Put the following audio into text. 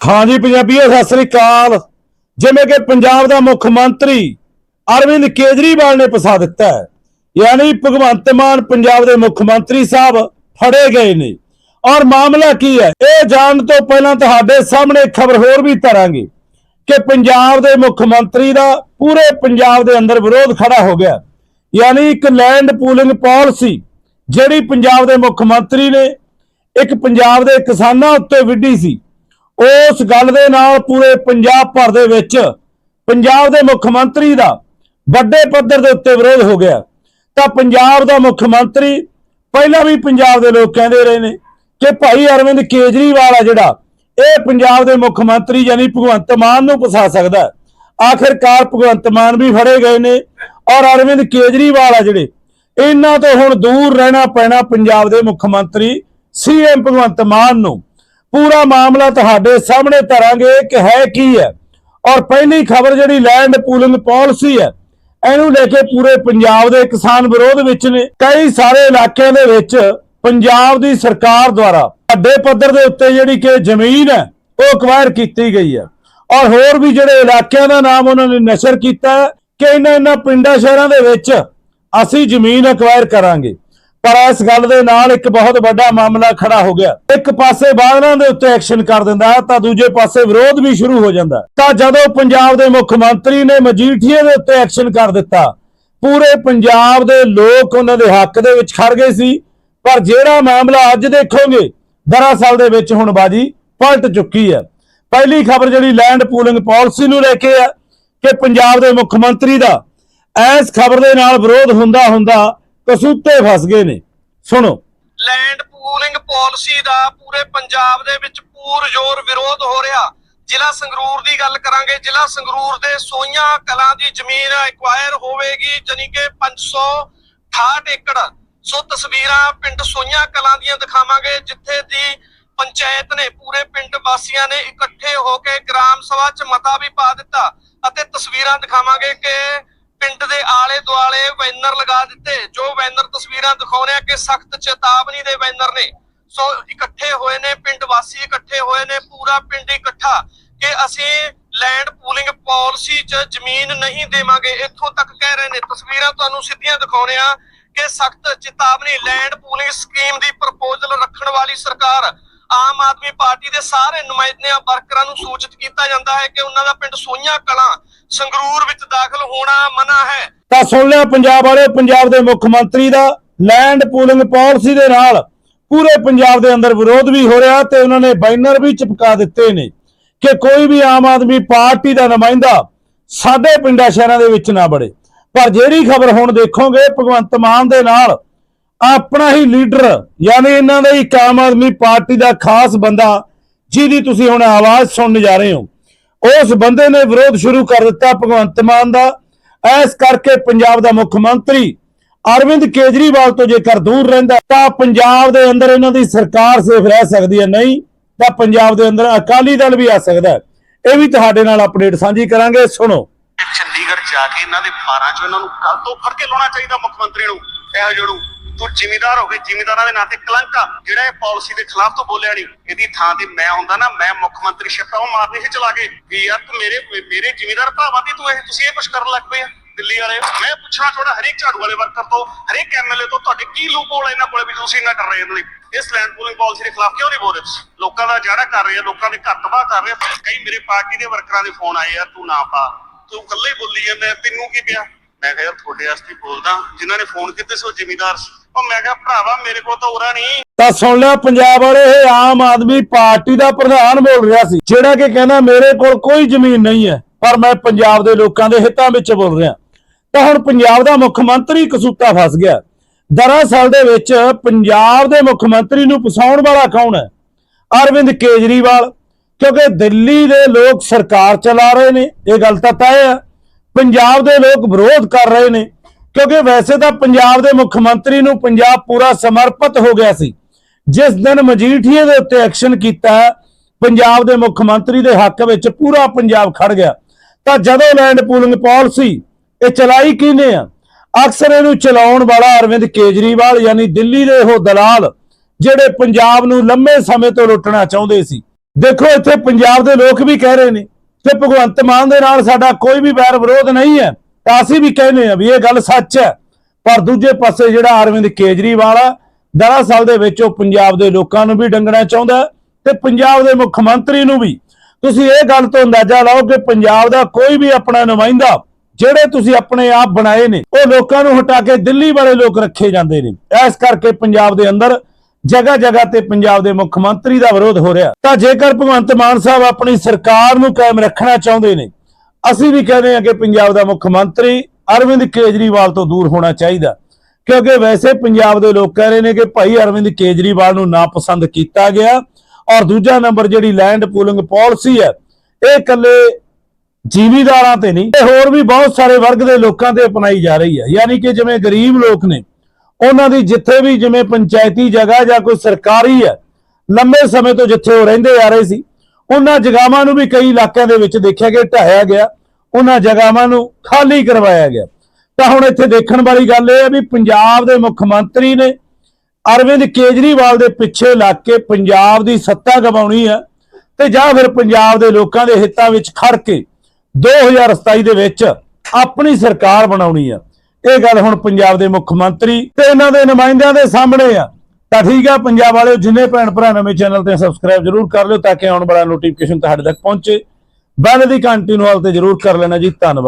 ਹਾਂਜੀ, ਪੰਜਾਬੀਓ, ਸਤਿ ਸ੍ਰੀ ਅਕਾਲ। ਜਿਵੇਂ ਕਿ ਪੰਜਾਬ ਦਾ ਮੁੱਖ ਮੰਤਰੀ ਅਰਵਿੰਦ ਕੇਜਰੀਵਾਲ ਨੇ ਫਸਾ ਦਿੱਤਾ ਹੈ, ਯਾਨੀ ਭਗਵੰਤ ਮਾਨ ਪੰਜਾਬ ਦੇ ਮੁੱਖ ਮੰਤਰੀ ਸਾਹਿਬ ਫੜੇ ਗਏ ਨੇ। ਔਰ ਮਾਮਲਾ ਕੀ ਹੈ? ਇਹ ਜਾਣ ਤੋਂ ਪਹਿਲਾਂ ਤੁਹਾਡੇ ਸਾਹਮਣੇ ਖਬਰ ਹੋਰ ਵੀ ਧਰਾਂਗੇ ਕਿ ਪੰਜਾਬ ਦੇ ਮੁੱਖ ਮੰਤਰੀ ਦਾ ਪੂਰੇ ਪੰਜਾਬ ਦੇ ਅੰਦਰ ਵਿਰੋਧ ਖੜਾ ਹੋ ਗਿਆ। ਯਾਨੀ ਇੱਕ ਲੈਂਡ ਪੂਲਿੰਗ ਪਾਲਿਸੀ ਜਿਹੜੀ ਪੰਜਾਬ ਦੇ ਮੁੱਖ ਮੰਤਰੀ ਨੇ, ਇੱਕ ਪੰਜਾਬ ਦੇ ਕਿਸਾਨਾਂ ਉੱਤੇ ਵਿੱਢੀ ਸੀ। ਉਸ ਗੱਲ ਦੇ ਨਾਲ ਪੂਰੇ ਪੰਜਾਬ ਭਰ ਦੇ ਵਿੱਚ ਪੰਜਾਬ ਦੇ ਮੁੱਖ ਮੰਤਰੀ ਦਾ ਵੱਡੇ ਪੱਧਰ ਦੇ ਉੱਤੇ ਵਿਰੋਧ ਹੋ ਗਿਆ। ਤਾਂ ਪੰਜਾਬ ਦਾ ਮੁੱਖ ਮੰਤਰੀ ਪਹਿਲਾਂ ਵੀ ਪੰਜਾਬ ਦੇ ਲੋਕ ਕਹਿੰਦੇ ਰਹੇ ਨੇ ਕਿ ਭਾਈ ਅਰਵਿੰਦ ਕੇਜਰੀਵਾਲ ਆ ਜਿਹੜਾ, ਇਹ ਪੰਜਾਬ ਦੇ ਮੁੱਖ ਮੰਤਰੀ ਯਾਨੀ ਭਗਵੰਤ ਮਾਨ ਨੂੰ ਫਸਾ ਸਕਦਾ। ਆਖਿਰਕਾਰ ਭਗਵੰਤ ਮਾਨ ਵੀ ਫੜੇ ਗਏ ਨੇ ਔਰ ਅਰਵਿੰਦ ਕੇਜਰੀਵਾਲ ਆ ਜਿਹੜੇ, ਇਹਨਾਂ ਤੋਂ ਹੁਣ ਦੂਰ ਰਹਿਣਾ ਪੈਣਾ ਪੰਜਾਬ ਦੇ ਮੁੱਖ ਮੰਤਰੀ ਸੀਐਮ ਭਗਵੰਤ ਮਾਨ ਨੂੰ। ਪੂਰਾ ਮਾਮਲਾ ਤੁਹਾਡੇ ਸਾਹਮਣੇ ਧਰਾਂਗੇ ਕਿ ਹੈ ਕੀ ਹੈ। ਔਰ ਪਹਿਲੀ ਖਬਰ ਜਿਹੜੀ ਲੈਂਡ ਪੂਲਿੰਗ ਪਾਲਿਸੀ ਹੈ, ਇਹਨੂੰ ਲੈ ਕੇ ਪੂਰੇ ਪੰਜਾਬ ਦੇ ਕਿਸਾਨ ਵਿਰੋਧ ਵਿੱਚ ਨੇ। ਕਈ ਸਾਰੇ ਇਲਾਕਿਆਂ ਦੇ ਵਿੱਚ ਪੰਜਾਬ ਦੀ ਸਰਕਾਰ ਦੁਆਰਾ ਵੱਡੇ ਪੱਧਰ ਦੇ ਉੱਤੇ ਜਿਹੜੀ ਕਿ ਜ਼ਮੀਨ ਹੈ, ਉਹ ਅਕਵਾਇਰ ਕੀਤੀ ਗਈ ਹੈ। ਔਰ ਹੋਰ ਵੀ ਜਿਹੜੇ ਇਲਾਕਿਆਂ ਦਾ ਨਾਮ ਉਹਨਾਂ ਨੇ ਨਸ਼ਰ ਕੀਤਾ ਕਿ ਇਹਨਾਂ ਇਹਨਾਂ ਪਿੰਡਾਂ ਸ਼ਹਿਰਾਂ ਦੇ ਵਿੱਚ ਅਸੀਂ ਜ਼ਮੀਨ ਅਕਵਾਇਰ ਕਰਾਂਗੇ। ਪਰ ਇਸ ਗੱਲ ਦੇ ਨਾਲ ਇੱਕ ਬਹੁਤ ਵੱਡਾ ਮਾਮਲਾ ਖੜਾ ਹੋ ਗਿਆ। ਇੱਕ ਪਾਸੇ ਬਾਦਲਾਂ ਦੇ ਉੱਤੇ ਐਕਸ਼ਨ ਕਰ ਦਿੰਦਾ ਹੈ, ਤਾਂ ਦੂਜੇ ਪਾਸੇ ਵਿਰੋਧ ਵੀ ਸ਼ੁਰੂ ਹੋ ਜਾਂਦਾ ਤਾਂ ਜਦੋਂ ਪੰਜਾਬ ਦੇ ਮੁੱਖ ਮੰਤਰੀ ਨੇ ਮਜੀਠੀਏ ਦੇ ਉੱਤੇ ਐਕਸ਼ਨ ਕਰ ਦਿੱਤਾ, ਪੂਰੇ ਪੰਜਾਬ ਦੇ ਲੋਕ ਉਹਨਾਂ ਦੇ ਹੱਕ ਦੇ ਵਿੱਚ ਖੜ ਗਏ ਸੀ। ਪਰ ਜਿਹੜਾ ਮਾਮਲਾ ਅੱਜ ਦੇਖੋਗੇ, ਦਰਅਸਲ ਦੇ ਵਿੱਚ ਹੁਣ ਬਾਜੀ ਪਲਟ ਚੁੱਕੀ ਹੈ। ਪਹਿਲੀ ਖਬਰ ਜਿਹੜੀ ਲੈਂਡ ਪੂਲਿੰਗ ਪਾਲਿਸੀ ਨੂੰ ਲੈ ਕੇ ਆ ਕਿ ਪੰਜਾਬ ਦੇ ਮੁੱਖ ਮੰਤਰੀ ਦਾ, ਇਸ ਖਬਰ ਦੇ ਨਾਲ ਵਿਰੋਧ ਹੁੰਦਾ ਹੁੰਦਾ ਕਸੂਤੇ ਫਸ ਗਏ ਨੇ। ਸੁਣੋ। ਲੈਂਡ ਪੂਲਿੰਗ ਪਾਲਿਸੀ ਦਾ ਪੂਰੇ ਪੰਜਾਬ ਦੇ ਵਿੱਚ ਪੂਰ ਜ਼ੋਰ ਵਿਰੋਧ ਹੋ ਰਿਹਾ। ਜ਼ਿਲ੍ਹਾ ਸੰਗਰੂਰ ਦੀ ਗੱਲ ਕਰਾਂਗੇ। ਜ਼ਿਲ੍ਹਾ ਸੰਗਰੂਰ ਦੇ ਸੋਈਆਂ ਕਲਾਂ ਦੀ ਜ਼ਮੀਨ ਐਕਵਾਇਰ ਹੋਵੇਗੀ, ਜਾਣੀ ਕਿ 568 ਏਕੜ। ਸੋ ਤਸਵੀਰਾਂ ਪਿੰਡ ਸੋਈਆਂ ਕਲਾਂ ਦੀਆਂ ਦਿਖਾਵਾਂਗੇ, ਜਿੱਥੇ ਦੀ ਪੰਚਾਇਤ ਨੇ ਪੂਰੇ ਪਿੰਡ ਵਾਸੀਆਂ ਨੇ ਇਕੱਠੇ ਹੋ ਕੇ ਗ੍ਰਾਮ ਸਭਾ 'ਚ ਮਤਾ ਵੀ ਪਾ ਦਿੱਤਾ ਅਤੇ ਤਸਵੀਰਾਂ ਦਿਖਾਵਾਂਗੇ ਕਿ ਪਿੰਡ ਦੇ ਆਲੇ ਦੁਆਲੇ ਬੈਨਰ ਲਗਾ ਦਿੱਤੇ ਜੋ ਬੈਨਰ ਤਸਵੀਰਾਂ ਦਿਖਾਉਂਦੇ ਸਖਤ ਚੇਤਾਵਨੀ ਦੇ ਬੈਨਰ ਨੇ। ਸੋ ਇਕੱਠੇ ਹੋਏ ਨੇ, ਪਿੰਡ ਵਾਸੀ ਇਕੱਠੇ ਹੋਏ ਨੇ, ਪੂਰਾ ਪਿੰਡ ਇਕੱਠਾ ਕਿ ਅਸੀਂ ਲੈਂਡ ਪੂਲਿੰਗ ਪਾਲਿਸੀ 'ਚ ਜ਼ਮੀਨ ਨਹੀਂ ਦੇਵਾਂਗੇ। ਇੱਥੋਂ ਤੱਕ ਕਹਿ ਰਹੇ ਨੇ। ਤਸਵੀਰਾਂ ਤੁਹਾਨੂੰ ਸਿੱਧੀਆਂ ਦਿਖਾਉਂਦੇ ਆ ਕਿ ਸਖਤ ਚੇਤਾਵਨੀ ਲੈਂਡ ਪੂਲਿੰਗ ਸਕੀਮ ਦੀ ਪ੍ਰਪੋਜ਼ਲ ਰੱਖਣ ਵਾਲੀ ਸਰਕਾਰ ਆਮ ਆਦਮੀ ਪਾਰਟੀ ਦੇ ਸਾਰੇ ਨੁਮਾਇੰਦਿਆਂ, ਵਰਕਰਾਂ ਨੂੰ ਸੂਚਿਤ ਕੀਤਾ ਜਾਂਦਾ ਹੈ ਕਿ ਉਹਨਾਂ ਦਾ ਪਿੰਡ ਸੋਈਆਂ ਕਲਾਂ, ਸੰਗਰੂਰ ਵਿੱਚ ਦਾਖਲ ਹੋਣਾ ਮਨਾ ਹੈ। ਤਾਂ ਸੁਣ ਲਿਆ ਪੰਜਾਬ ਵਾਲੇ, ਪੰਜਾਬ ਦੇ ਮੁੱਖ ਮੰਤਰੀ ਦਾ। ਲੈਂਡ ਪੂਲਿੰਗ ਪਾਲਿਸੀ ਦੇ ਨਾਲ ਪੂਰੇ ਪੰਜਾਬ ਦੇ ਅੰਦਰ ਵਿਰੋਧ ਵੀ ਹੋ ਰਿਹਾ ਤੇ ਉਹਨਾਂ ਨੇ ਬੈਨਰ ਵੀ ਚਿਪਕਾ ਦਿੱਤੇ ਨੇ ਕਿ ਕੋਈ ਵੀ ਆਮ ਆਦਮੀ ਪਾਰਟੀ ਦਾ ਨੁਮਾਇੰਦਾ ਸਾਡੇ ਪਿੰਡਾਂ ਸ਼ਹਿਰਾਂ ਦੇ ਵਿੱਚ ਨਾ ਬੜੇ। ਪਰ ਜਿਹੜੀ ਖਬਰ ਹੁਣ ਦੇਖੋਗੇ, ਭਗਵੰਤ ਮਾਨ ਦੇ ਨਾਲ ਆਪਣਾ ਹੀ ਲੀਡਰ, ਯਾਨੀ ਇਹਨਾਂ ਦਾ ਹੀ ਆਮ ਆਦਮੀ ਪਾਰਟੀ ਦਾ ਖਾਸ ਬੰਦਾ ਜਿਹਦੀ ਤੁਸੀਂ ਹੁਣ ਆਵਾਜ਼ ਸੁਣਨ ਜਾ ਰਹੇ ਹੋ। ਉਸ ਬੰਦੇ ਨੇ ਵਿਰੋਧ ਸ਼ੁਰੂ ਕਰ ਦਿੱਤਾ ਭਗਵੰਤ ਮਾਨ ਦਾ। ਐਸ ਕਰਕੇ ਪੰਜਾਬ ਦਾ ਮੁੱਖ ਮੰਤਰੀ ਅਰਵਿੰਦ ਕੇਜਰੀਵਾਲ ਤੋਂ ਜੇਕਰ ਦੂਰ ਰਹਿੰਦਾ ਤਾਂ ਪੰਜਾਬ ਦੇ ਅੰਦਰ ਇਹਨਾਂ ਦੀ ਸਰਕਾਰ ਸੇਫ ਰਹਿ ਸਕਦੀ ਹੈ, ਨਹੀਂ ਤਾਂ ਪੰਜਾਬ ਦੇ ਅੰਦਰ ਅਕਾਲੀ ਦਲ ਵੀ ਆ ਸਕਦਾ ਇਹ ਵੀ ਤੁਹਾਡੇ ਨਾਲ ਅਪਡੇਟ ਸਾਂਝੀ ਕਰਾਂਗੇ, ਸੁਣੋ। ਚੰਡੀਗੜ੍ਹ ਜਾ ਕੇ ਇਹਨਾਂ ਦੇ ਫਾਰਾਂ ਚੋਂ ਇਹਨਾਂ ਨੂੰ ਕੱਲ ਤੋਂ ਫੜ ਕੇ ਲਾਉਣਾ ਚਾਹੀਦਾ ਮੁੱਖ ਮੰਤਰੀ ਨੂੰ, ਇਹੋ ਜਿਹਨੂੰ ਤੂੰ ਜ਼ਿਮੀਦਾਰ ਹੋ ਗਏ ਜ਼ਿਮੀਦਾਰਾਂ ਦੇ ਨਾਂ ਤੇ ਕਲੰਕ ਆ, ਜਿਹੜਾ ਇਹ ਪਾਲਿਸੀ ਦੇ ਖਿਲਾਫ ਤੋਂ ਬੋਲਿਆ ਨਹੀਂ। ਇਹਦੀ ਥਾਂ ਤੇ ਮੈਂ ਹੁੰਦਾ ਨਾ, ਮੈਂ ਮੁੱਖ ਮੰਤਰੀ ਸ਼ਿਪਾ ਉਹ ਮਾਰਨੀ ਸੀ ਚਲਾ ਕੇ ਵੀ ਯਾਰ ਤੂੰ ਮੇਰੇ ਮੇਰੇ ਜ਼ਿਮੀਦਾਰ ਭਾਵਾਂ ਦੀ ਤੂੰ ਇਹ, ਤੁਸੀਂ ਇਹ ਕੁਝ ਕਰਨ ਲੱਗ ਪਏ ਆ। ਦਿੱਲੀ ਵਾਲੇ। ਮੈਂ ਪੁੱਛਣਾ ਚਾਹੁੰਦਾ, ਹਰੇਕ ਝਾੜੂ ਵਾਲੇ ਵਰਕਰ ਤੋਂ, ਹਰੇਕ ਐਮਐਲਏ ਤੋਂ, ਤੁਹਾਡੇ ਕੀ ਲੂਪ ਇਹਨਾਂ ਕੋਲੇ ਵੀ ਤੁਸੀਂ ਇੰਨਾ ਕਰ ਰਹੇ ਇਹਨਾਂ ਲਈ? ਇਸ ਲੈਂਡ ਪੂਲਿੰਗ ਪਾਲਿਸੀ ਦੇ ਖਿਲਾਫ ਕਿਉਂ ਨਹੀਂ ਬੋਲ ਰਹੇ ਲੋਕਾਂ ਦਾ ਜਿਹੜਾ ਕਰ ਰਹੇ ਆ, ਲੋਕਾਂ ਦੇ ਘਰ ਤਬਾਹ ਕਰ ਰਹੇ ਆ। ਕਈ ਮੇਰੇ ਪਾਰਟੀ ਦੇ ਵਰਕਰਾਂ ਦੇ ਫੋਨ ਆਏ ਯਾਰ ਤੂੰ ਨਾ ਪਾ। ਤੂੰ ਇਕੱਲੇ ਬੋਲੀ ਜਾਂਦਾ ਤੈਨੂੰ ਕੀ ਪਿਆ? ਮੈਂ ਕਿਹਾ ਯਾਰ, ਤੁਹਾਡੇ ਵਾਸਤੇ ਬੋਲਦਾ। ਜਿਨ੍ਹਾਂ ਨੇ ਫੋਨ ਕੀਤੇ ਸੀ, ਉਹ ਜ਼ਿਮੀਦਾਰ ਸੀ। ਉਹ ਮੈਂ ਕਿਹਾ, ਭਰਾਵਾ, ਮੇਰੇ ਕੋਲ ਤਾਂ ਉਰਾ ਨਹੀਂ। ਤਾਂ ਸੁਣ ਲਿਆ, ਪੰਜਾਬ ਵਾਲੇ, ਇਹ ਆਮ ਆਦਮੀ ਪਾਰਟੀ ਦਾ ਪ੍ਰਧਾਨ ਬੋਲ ਰਿਹਾ ਸੀ। ਜਿਹੜਾ ਕਿ ਕਹਿੰਦਾ, ਮੇਰੇ ਕੋਲ ਕੋਈ ਜ਼ਮੀਨ ਨਹੀਂ ਹੈ, ਪਰ ਮੈਂ ਪੰਜਾਬ ਦੇ ਲੋਕਾਂ ਦੇ ਹਿੱਤਾਂ ਵਿੱਚ ਬੋਲ ਰਿਹਾ। ਤਾਂ ਹੁਣ ਪੰਜਾਬ ਦਾ ਮੁੱਖ ਮੰਤਰੀ ਕਸੂਤਾ ਫਸ ਗਿਆ। ਦਰਅਸਲ ਦੇ ਵਿੱਚ ਪੰਜਾਬ ਦੇ ਮੁੱਖ ਮੰਤਰੀ ਨੂੰ ਫਸਾਉਣ ਵਾਲਾ ਕੌਣ ਹੈ? ਅਰਵਿੰਦ ਕੇਜਰੀਵਾਲ, ਕਿਉਂਕਿ ਦਿੱਲੀ ਦੇ ਲੋਕ ਸਰਕਾਰ ਚਲਾ ਰਹੇ ਨੇ, ਇਹ ਗੱਲ ਤਾਂ ਤੈਅ ਹੈ। ਪੰਜਾਬ ਦੇ ਲੋਕ ਵਿਰੋਧ ਕਰ ਰਹੇ ਨੇ, ਕਿਉਂਕਿ ਵੈਸੇ ਤਾਂ ਪੰਜਾਬ ਦੇ ਮੁੱਖ ਮੰਤਰੀ ਨੂੰ ਪੰਜਾਬ ਪੂਰਾ ਸਮਰਪਿਤ ਹੋ ਗਿਆ ਸੀ। ਜਿਸ ਦਿਨ ਮਜੀਠੀਏ ਦੇ ਉੱਤੇ ਐਕਸ਼ਨ ਕੀਤਾ, ਪੰਜਾਬ ਦੇ ਮੁੱਖ ਮੰਤਰੀ ਦੇ ਹੱਕ ਵਿੱਚ ਪੂਰਾ ਪੰਜਾਬ ਖੜ ਗਿਆ। ਤਾਂ ਜਦੋਂ ਲੈਂਡ ਪੂਲਿੰਗ ਪਾਲਿਸੀ ਇਹ ਚਲਾਈ ਕਿਹਨੇ ਆ? ਅਕਸਰ ਇਹਨੂੰ ਚਲਾਉਣ ਵਾਲਾ ਅਰਵਿੰਦ ਕੇਜਰੀਵਾਲ, ਯਾਨੀ ਦਿੱਲੀ ਦੇ ਉਹ ਦਲਾਲ, ਜਿਹੜੇ ਪੰਜਾਬ ਨੂੰ ਲੰਮੇ ਸਮੇਂ ਤੋਂ ਲੁੱਟਣਾ ਚਾਹੁੰਦੇ ਸੀ। ਦੇਖੋ, ਇੱਥੇ ਪੰਜਾਬ ਦੇ ਲੋਕ ਵੀ ਕਹਿ ਰਹੇ ਨੇ ਕਿ ਭਗਵੰਤ ਮਾਨ ਦੇ ਨਾਲ ਸਾਡਾ ਕੋਈ ਵੀ ਵੈਰ ਵਿਰੋਧ ਨਹੀਂ ਹੈ। ਤਾਂ ਅਸੀਂ ਵੀ ਕਹਿੰਦੇ ਆ ਵੀ ਇਹ ਗੱਲ ਸੱਚ ਹੈ। ਪਰ ਦੂਜੇ ਪਾਸੇ ਜਿਹੜਾ ਅਰਵਿੰਦ ਕੇਜਰੀਵਾਲ ਆ, ਦਰਅਸਲ ਦੇ ਵਿੱਚ ਉਹ ਪੰਜਾਬ ਦੇ ਲੋਕਾਂ ਨੂੰ ਵੀ ਡੰਗਣਾ ਚਾਹੁੰਦਾ ਤੇ ਪੰਜਾਬ ਦੇ ਮੁੱਖ ਮੰਤਰੀ ਨੂੰ ਵੀ। ਤੁਸੀਂ ਇਹ ਗੱਲ ਤੋਂ ਅੰਦਾਜ਼ਾ ਲਾਓ ਕਿ ਪੰਜਾਬ ਦਾ ਕੋਈ ਵੀ ਆਪਣਾ ਨੁਮਾਇੰਦਾ ਜਿਹੜੇ ਤੁਸੀਂ ਆਪਣੇ ਆਪ ਬਣਾਏ ਨੇ, ਉਹ ਲੋਕਾਂ ਨੂੰ ਹਟਾ ਕੇ ਦਿੱਲੀ ਵਾਲੇ ਲੋਕ ਰੱਖੇ ਜਾਂਦੇ ਨੇ। ਇਸ ਕਰਕੇ ਪੰਜਾਬ ਦੇ ਅੰਦਰ ਜਗ੍ਹਾ ਜਗ੍ਹਾ ਤੇ ਪੰਜਾਬ ਦੇ ਮੁੱਖ ਮੰਤਰੀ ਦਾ ਵਿਰੋਧ ਹੋ ਰਿਹਾ। ਤਾਂ ਜੇਕਰ ਭਗਵੰਤ ਮਾਨ ਸਾਹਿਬ ਆਪਣੀ ਸਰਕਾਰ ਨੂੰ ਕਾਇਮ ਰੱਖਣਾ ਚਾਹੁੰਦੇ ਨੇ, ਅਸੀਂ ਵੀ ਕਹਿੰਦੇ ਹਾਂ ਕਿ ਪੰਜਾਬ ਦਾ ਮੁੱਖ ਮੰਤਰੀ ਅਰਵਿੰਦ ਕੇਜਰੀਵਾਲ ਤੋਂ ਦੂਰ ਹੋਣਾ ਚਾਹੀਦਾ। ਕਿਉਂਕਿ ਵੈਸੇ ਪੰਜਾਬ ਦੇ ਲੋਕ ਕਹਿ ਰਹੇ ਨੇ ਕਿ ਭਾਈ ਅਰਵਿੰਦ ਕੇਜਰੀਵਾਲ ਨੂੰ ਨਾ ਪਸੰਦ ਕੀਤਾ ਗਿਆ ਔਰ ਦੂਜਾ ਨੰਬਰ ਜਿਹੜੀ ਲੈਂਡ ਪੂਲਿੰਗ ਪਾਲਿਸੀ ਹੈ, ਇਹ ਇਕੱਲੇ ਜ਼ਿਮੀਦਾਰਾਂ ਤੇ ਨਹੀਂ ਇਹ ਹੋਰ ਵੀ ਬਹੁਤ ਸਾਰੇ ਵਰਗ ਦੇ ਲੋਕਾਂ ਤੇ ਅਪਣਾਈ ਜਾ ਰਹੀ ਹੈ। ਯਾਨੀ ਕਿ ਜਿਵੇਂ ਗਰੀਬ ਲੋਕ ਨੇ, ਉਹਨਾਂ ਦੀ ਜਿੱਥੇ ਵੀ ਜਿਵੇਂ ਪੰਚਾਇਤੀ ਜਗ੍ਹਾ ਜਾਂ ਕੋਈ ਸਰਕਾਰੀ ਹੈ, ਲੰਬੇ ਸਮੇਂ ਤੋਂ ਜਿੱਥੇ ਉਹ ਰਹਿੰਦੇ ਆ ਰਹੇ ਸੀ, ਉਹਨਾਂ ਜਗਾਵਾਂ ਨੂੰ ਵੀ ਕਈ ਇਲਾਕਿਆਂ ਦੇ ਵਿੱਚ ਦੇਖਿਆ ਕਿ ਢਾਇਆ ਗਿਆ, ਉਹਨਾਂ ਜਗ੍ਹਾਵਾਂ ਨੂੰ ਖਾਲੀ ਕਰਵਾਇਆ ਗਿਆ। ਤਾਂ ਹੁਣ ਇੱਥੇ ਦੇਖਣ ਵਾਲੀ ਗੱਲ ਇਹ ਹੈ ਵੀ ਪੰਜਾਬ ਦੇ ਮੁੱਖ ਮੰਤਰੀ ਨੇ ਅਰਵਿੰਦ ਕੇਜਰੀਵਾਲ ਦੇ ਪਿੱਛੇ ਲੱਗ ਕੇ ਪੰਜਾਬ ਦੀ ਸੱਤਾ ਗਵਾਉਣੀ ਹੈ, ਤੇ ਜਾਂ ਫਿਰ ਪੰਜਾਬ ਦੇ ਲੋਕਾਂ ਦੇ ਹਿੱਤਾਂ ਵਿੱਚ ਖੜ ਕੇ 2027 ਦੇ ਵਿੱਚ ਆਪਣੀ ਸਰਕਾਰ ਬਣਾਉਣੀ ਆ। ਇਹ ਗੱਲ ਹੁਣ ਪੰਜਾਬ ਦੇ ਮੁੱਖ ਮੰਤਰੀ ਤੇ ਇਹਨਾਂ ਦੇ ਨੁਮਾਇੰਦਿਆਂ ਦੇ ਸਾਹਮਣੇ ਆ। ਤਾਂ ਠੀਕ ਆ, ਪੰਜਾਬ ਵਾਲਿਓ ਜਿੰਨੇ ਭੈਣ ਭਰਾ ਨਵੇਂ ਚੈਨਲ ਤੇ ਸਬਸਕ੍ਰਾਈਬ ਜਰੂਰ ਕਰ ਲਿਓ ਤਾਂ ਕਿ ਆਉਣ ਵਾਲਾ ਨੋਟੀਫਿਕੇਸ਼ਨ ਤੁਹਾਡੇ ਤੱਕ ਪਹੁੰਚੇ। ਬੈਲ ਦੀ ਘੰਟੀ ਨੂੰ ਹਾਲ ਤੇ ਜਰੂਰ ਕਰ ਲੈਣਾ ਜੀ। ਧੰਨਵਾਦ।